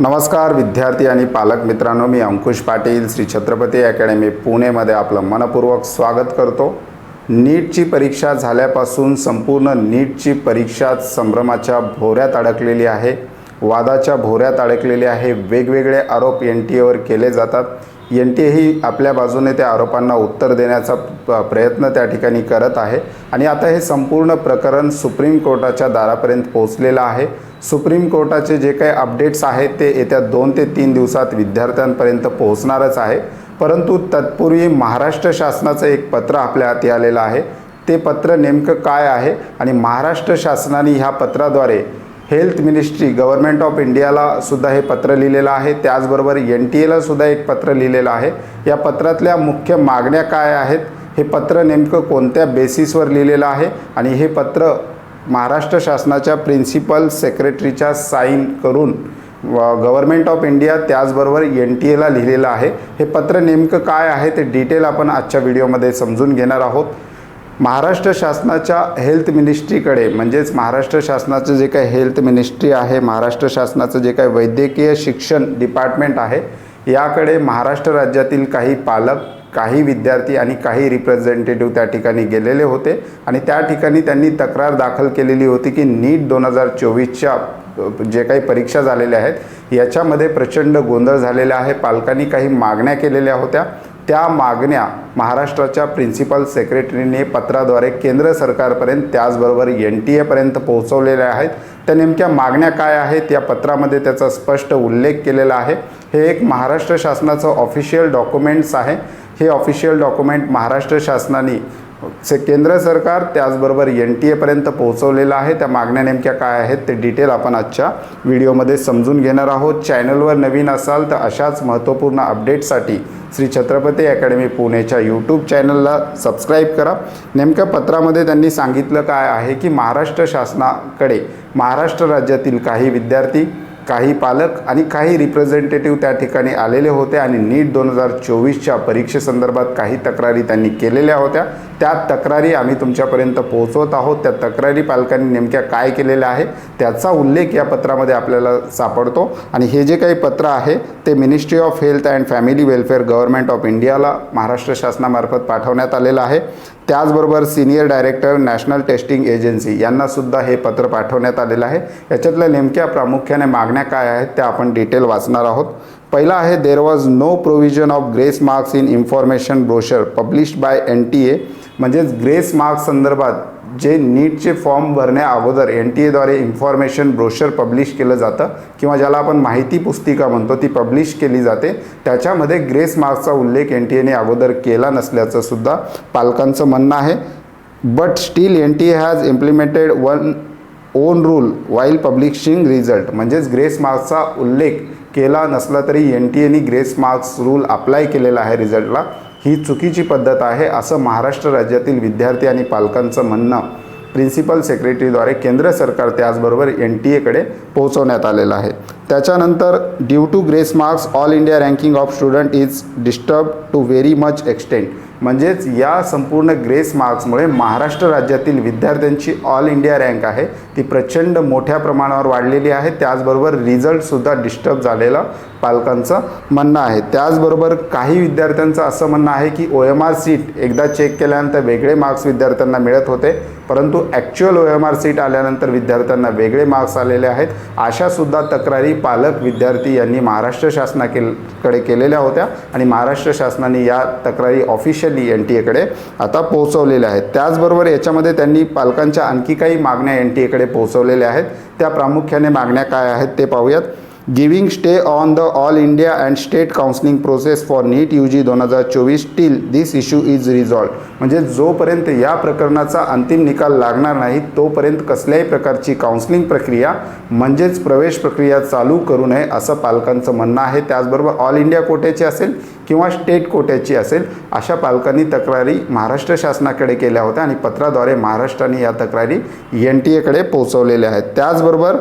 नमस्कार विद्यार्थी आणि पालक मित्रांनो मी अंकुश पाटील श्री छत्रपती अकॅडमी पुणेमध्ये आपलं मनपूर्वक स्वागत करतो. नीटची परीक्षा झाल्यापासून संपूर्ण नीटची परीक्षा संभ्रमाच्या भोऱ्यात अडकलेली आहे. वादाच्या भोऱ्यात अडकलेली आहे. वेगवेगळे आरोप एन टी एवर केले जातात. एन टी ही आपल्या बाजूने त्या आरोपांना उत्तर देण्याचा प- प्रयत्न त्या ठिकाणी करत आहे. आणि आता हे संपूर्ण प्रकरण सुप्रीम कोर्टाच्या दारापर्यंत पोहोचलेलं आहे. सुप्रीम कोर्टाचे जे काही अपडेट्स आहेत ते येत्या दोन ते तीन दिवसात विद्यार्थ्यांपर्यंत पोहोचणारच आहे. परंतु तत्पूर्वी महाराष्ट्र शासनाचं एक पत्र आपल्या हाती आलेलं आहे. ते पत्र नेमकं काय आहे? आणि महाराष्ट्र शासनाने ह्या पत्राद्वारे हेल्थ मिनिस्ट्री गव्हर्नमेंट ऑफ इंडियाला सुद्धा हे पत्र लिहिलेलं आहे. त्याचबरोबर एन टी एला सुद्धा एक पत्र लिहिलेलं आहे. या पत्रातल्या मुख्य मागण्या काय आहेत? हे पत्र नेमकं कोणत्या बेसिसवर लिहिलेलं आहे? आणि हे पत्र महाराष्ट्र शासनाच्या प्रिन्सिपल सेक्रेटरीच्या साईन करून गव्हर्नमेंट ऑफ इंडिया त्याचबरोबर एन टी एला लिहिलेलं आहे. हे पत्र नेमकं काय आहे ते डिटेल आपण आजच्या व्हिडिओमध्ये समजून घेणार आहोत. महाराष्ट्र शासनाच्या हेल्थ मिनिस्ट्रीकडे म्हणजेच महाराष्ट्र शासनाचं जे काही हेल्थ मिनिस्ट्री आहे महाराष्ट्र शासनाचं जे काही वैद्यकीय शिक्षण डिपार्टमेंट आहे याकडे महाराष्ट्र राज्यातील काही पालक काही विद्यार्थी आणि काही रिप्रेझेंटेटिव्ह त्या ठिकाणी गेलेले होते. आणि त्या ठिकाणी त्यांनी तक्रार दाखल केलेली होती की नीट दोन हजार चोवीसच्या जे काही परीक्षा झालेल्या आहेत याच्यामध्ये प्रचंड गोंधळ झालेला आहे. पालकांनी काही मागण्या केलेल्या होत्या. त्या मागण्या महाराष्ट्राच्या प्रिन्सिपल सेक्रेटरीने पत्राद्वारे केंद्र सरकारपर्यंत त्याचबरोबर एन टी एपर्यंत पोहोचवलेल्या आहेत. त्या नेमक्या मागण्या काय आहेत या पत्रामध्ये त्याचा स्पष्ट उल्लेख केलेला आहे. हे एक महाराष्ट्र शासनाचं ऑफिशियल डॉक्युमेंट्स आहे. हे ऑफिशियल डॉक्युमेंट महाराष्ट्र शासनाने से केंद्र सरकार त्याचबरोबर एन टी एपर्यंत पोहोचवलेलं आहे. त्या मागण्या नेमक्या काय आहेत ते डिटेल आपण आजच्या व्हिडिओमध्ये समजून घेणार आहोत. चॅनलवर नवीन असाल तर अशाच महत्त्वपूर्ण अपडेटसाठी श्री छत्रपती अकॅडमी पुणेच्या यूट्यूब चॅनलला सबस्क्राईब करा. नेमक्या पत्रामध्ये त्यांनी सांगितलं काय आहे की महाराष्ट्र शासनाकडे महाराष्ट्र राज्यातील काही विद्यार्थी काही पालक आणि काही रिप्रेझेंटेटिव्ह त्या ठिकाणी आलेले होते आणि नीट दोन हजार चोवीसच्या परीक्षेसंदर्भात काही तक्रारी त्यांनी केलेल्या होत्या. त्या तक्रारी आम्ही तुमच्यापर्यंत पोहोचवत आहोत. त्या तक्रारी पालकांनी नेमक्या काय केलेल्या आहे त्याचा उल्लेख या पत्रामध्ये आपल्याला सापडतो. आणि हे जे काही पत्र आहे ते ministry of health and family welfare government of इंडियाला महाराष्ट्र शासनामार्फत पाठवण्यात आलेलं आहे. त्याचबरोबर senior director national testing agency यांनासुद्धा हे पत्र पाठवण्यात आलेलं आहे. याच्यातल्या नेमक्या प्रामुख्याने मागण्या काय आहेत त्या आपण डिटेल वाचणार आहोत. पहिला आहे there was no provision of grace marks in information brochure publish by N T A म्हणजेच ग्रेस मार्क्स संदर्भात जे नीटचे फॉर्म भरण्या अगोदर एन टी एद्वारे इन्फॉर्मेशन ब्रोशर पब्लिश केलं जातं किंवा ज्याला आपण माहिती पुस्तिका म्हणतो ती पब्लिश केली जाते. त्याच्यामध्ये ग्रेस मार्क्सचा उल्लेख एन टी एने अगोदर केला नसल्याचं सुद्धा पालकांचं म्हणणं आहे. But still N T A has implemented one own rule while publishing result म्हणजेच ग्रेस मार्क्सचा उल्लेख केला नसला तरी एन टी एनी ग्रेस मार्क्स रूल अप्लाय केलेला आहे रिझल्टला. ही चुकीची पद्धत आहे असं महाराष्ट्र राज्यातील विद्यार्थी आणि पालकांचं म्हणणं. प्रिन्सिपल सेक्रेटरीद्वारे केंद्र सरकार त्याचबरोबर एन टी एकडे पोहोचवण्यात आलेलं आहे. त्याच्यानंतर due to grace marks all India ranking of student is disturb to very much extent म्हणजेच या संपूर्ण ग्रेस मार्क्समुळे महाराष्ट्र राज्यातील विद्यार्थ्यांची ऑल इंडिया रँक आहे. ती प्रचंड मोठ्या प्रमाणावर वाढलेली आहे. त्याचबरोबर रिझल्टसुद्धा डिस्टर्ब झालेला पालकांचं म्हणणं आहे. त्याचबरोबर काही विद्यार्थ्यांचं असं म्हणणं आहे की ओ एम आर सीट एकदा चेक केल्यानंतर वेगळे मार्क्स विद्यार्थ्यांना मिळत होते. परंतु actual O M R sheet आल्यानंतर विद्यार्थ्यांना वेगळे मार्क्स आलेले आहेत. अशासुद्धा तक्रारी पालक विद्यार्थी यांनी महाराष्ट्र शासनाकडे केलेल्या होत्या. आणि महाराष्ट्र शासनाने या तक्रारी ऑफिशियल एन टी एकडे आता पोहोचवलेल्या आहेत. त्याचबरोबर याच्यामध्ये त्यांनी पालकांच्या आणखी काही मागण्या एन टी एकडे पोहोचवलेल्या आहेत. त्या प्रामुख्याने मागण्या काय आहेत ते पाहूयात. Giving stay on the all India and state counselling process for NEET U G दोन हजार चोवीस till this issue is resolve म्हणजे जोपर्यंत या प्रकरणाचा अंतिम निकाल लागणार नाही तोपर्यंत कसल्याही प्रकारची काउन्सिलिंग प्रक्रिया म्हणजेच प्रवेश प्रक्रिया चालू करू नये असं पालकांचं म्हणणं आहे. त्याचबरोबर ऑल इंडिया कोट्याची असेल किंवा स्टेट कोट्याची असेल अशा पालकांनी तक्रारी महाराष्ट्र शासनाकडे केल्या होत्या आणि पत्राद्वारे महाराष्ट्राने या तक्रारी एन टी एकडे पोहोचवलेल्या आहेत. त्याचबरोबर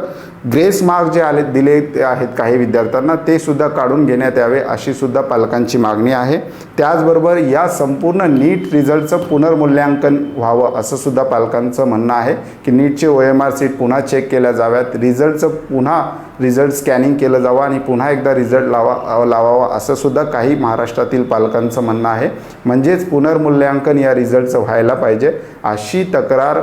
ग्रेस मार्क जे आले दिले ते आहेत काही विद्यार्थ्यांना ते सुद्धा काढून घेण्यात यावे अशी सुद्धा पालकांची मागणी आहे. त्याचबरोबर या संपूर्ण नीट रिझल्टचं पुनर्मूल्यांकन व्हावं असं सुद्धा पालकांचं म्हणणं आहे की नीटचे ओ एम आर सीट पुन्हा चेक केल्या जाव्यात रिझल्टचं पुन्हा रिझल्ट स्कॅनिंग केलं जावं आणि पुन्हा एकदा रिझल्ट लावा लावावा असं सुद्धा काही महाराष्ट्रातील पालकांचं म्हणणं आहे. म्हणजेच पुनर्मूल्यांकन या रिझल्टचं व्हायला पाहिजे अशी तक्रार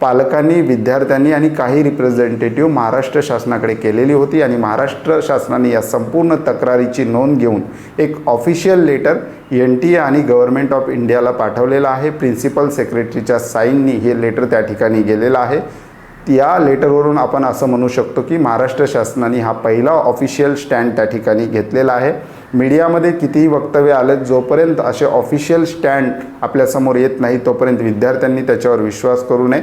पालकांनी विद्यार्थ्यांनी आणि काही रिप्रेझेंटेटिव्ह महाराष्ट्र शासनाकडे केलेली होती आणि महाराष्ट्र शासनाने या संपूर्ण तक्रारीची नोंद घेऊन एक official letter N T A आणि गव्हर्नमेंट ऑफ इंडियाला पाठवलेलं आहे. प्रिन्सिपल सेक्रेटरीच्या साईननी हे लेटर त्या ठिकाणी गेलेलं आहे. या लेटरवरून आपण असं म्हणू शकतो की महाराष्ट्र शासनाने हा पहिला ऑफिशियल स्टँड त्या ठिकाणी घेतलेला आहे. मीडियामध्ये कितीही वक्तव्य आलं जोपर्यंत असे ऑफिशियल स्टँड आपल्यासमोर येत नाही तोपर्यंत विद्यार्थ्यांनी त्याच्यावर विश्वास करू नये.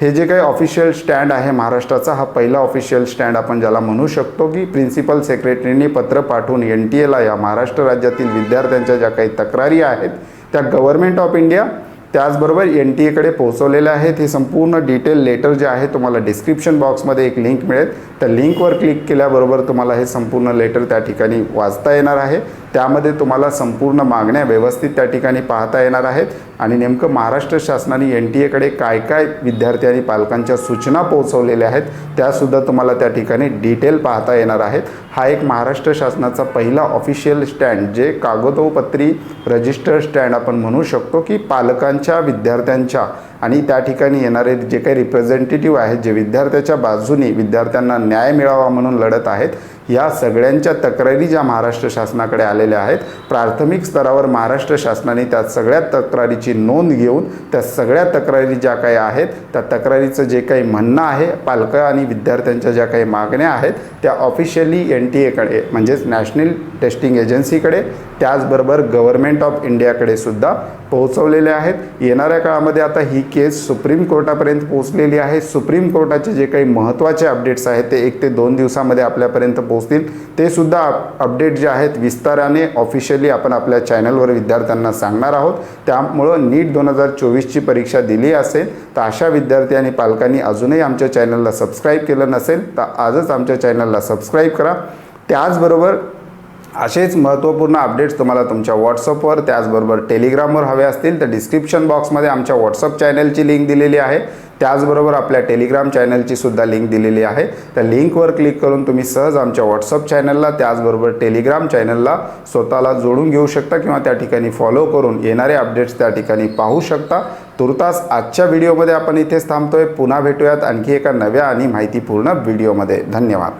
हे जे काही ऑफिशियल स्टँड आहे महाराष्ट्राचा हा पहिला ऑफिशियल स्टँड आपण ज्याला म्हणू शकतो की प्रिन्सिपल सेक्रेटरीने पत्र पाठवून एन टी एला या महाराष्ट्र राज्यातील विद्यार्थ्यांच्या ज्या काही तक्रारी आहेत त्या गव्हर्नमेंट ऑफ इंडिया त्याचबरोबर एन टी एकडे पोहोचवलेले आहेत हे संपूर्ण डिटेल लेटर जे आहे तुम्हाला डिस्क्रिप्शन बॉक्समध्ये एक लिंक मिळेल. त्या लिंकवर क्लिक केल्याबरोबर तुम्हाला हे संपूर्ण लेटर त्या ठिकाणी वाचता येणार आहे. त्यामध्ये तुम्हाला संपूर्ण मागण्या व्यवस्थित त्या ठिकाणी पाहता येणार आहेत. आणि नेमकं महाराष्ट्र शासनाने एन टी एकडे काय काय विद्यार्थी आणि पालकांच्या सूचना पोहोचवलेल्या आहेत त्यासुद्धा तुम्हाला त्या ठिकाणी डिटेल पाहता येणार आहेत. हा एक महाराष्ट्र शासनाचा पहिला ऑफिशियल स्टँड जे कागदोपत्री रजिस्टर स्टँड आपण म्हणू शकतो की पालकांच्या विद्यार्थ्यांच्या आणि त्या ठिकाणी येणारे जे काही रिप्रेझेंटेटिव्ह आहेत जे विद्यार्थ्याच्या बाजूने विद्यार्थ्यांना न्याय मिळावा म्हणून लढत आहेत या सगळ्यांच्या तक्रारी ज्या महाराष्ट्र शासनाकडे आलेल्या आहेत प्राथमिक स्तरावर महाराष्ट्र शासनाने त्या सगळ्या तक्रारीची नोंद घेऊन त्या सगळ्या तक्रारी ज्या काही आहेत त्या तक्रारीचं जे काही म्हणणं आहे पालकं आणि विद्यार्थ्यांच्या ज्या काही मागण्या आहेत त्या ऑफिशियली एन टी एकडे म्हणजेच नॅशनल टेस्टिंग एजन्सीकडे त्याचबरोबर गव्हर्नमेंट ऑफ इंडियाकडे सुद्धा पोहोचवलेले आहेत. येणाऱ्या काळामध्ये आता ही केस सुप्रीम कोर्टापर्यंत पोहोचलेली आहे. सुप्रीम कोर्टाचे जे काही महत्त्वाचे अपडेट्स आहेत ते एक ते दोन दिवसामध्ये आपल्यापर्यंत पोहोचतील. ते सुद्धा अपडेट जे आहेत विस्ताराने ऑफिशियली आपण आपल्या चॅनलवर विद्यार्थ्यांना सांगणार आहोत. त्यामुळं नीट दोन हजार चोवीसची परीक्षा दिली असेल तर अशा विद्यार्थी आणि पालकांनी अजूनही आमच्या चॅनलला सबस्क्राईब केलं नसेल तर आजच आमच्या चॅनलला सबस्क्राईब करा. त्याचबरोबर असेच महत्त्वपूर्ण अपडेट्स तुम्हाला तुमच्या व्हॉट्सअपवर त्याचबरोबर टेलिग्रामवर हवे असतील तर डिस्क्रिप्शन बॉक्समध्ये आमच्या व्हॉट्सअप चॅनलची लिंक दिलेली आहे. त्याचबरोबर आपल्या टेलिग्राम चॅनलची सुद्धा लिंक दिलेली आहे. त्या लिंकवर क्लिक करून तुम्ही सहज आमच्या व्हॉट्सअप चॅनलला त्याचबरोबर टेलिग्राम चॅनलला स्वतःला जोडून घेऊ शकता किंवा त्या ठिकाणी फॉलो करून येणारे अपडेट्स त्या ठिकाणी पाहू शकता. तुर्तास आजच्या व्हिडिओमध्ये आपण इथेच थांबतोय. पुन्हा भेटूयात आणखी एका नव्या आणि माहितीपूर्ण व्हिडिओमध्ये धन्यवाद.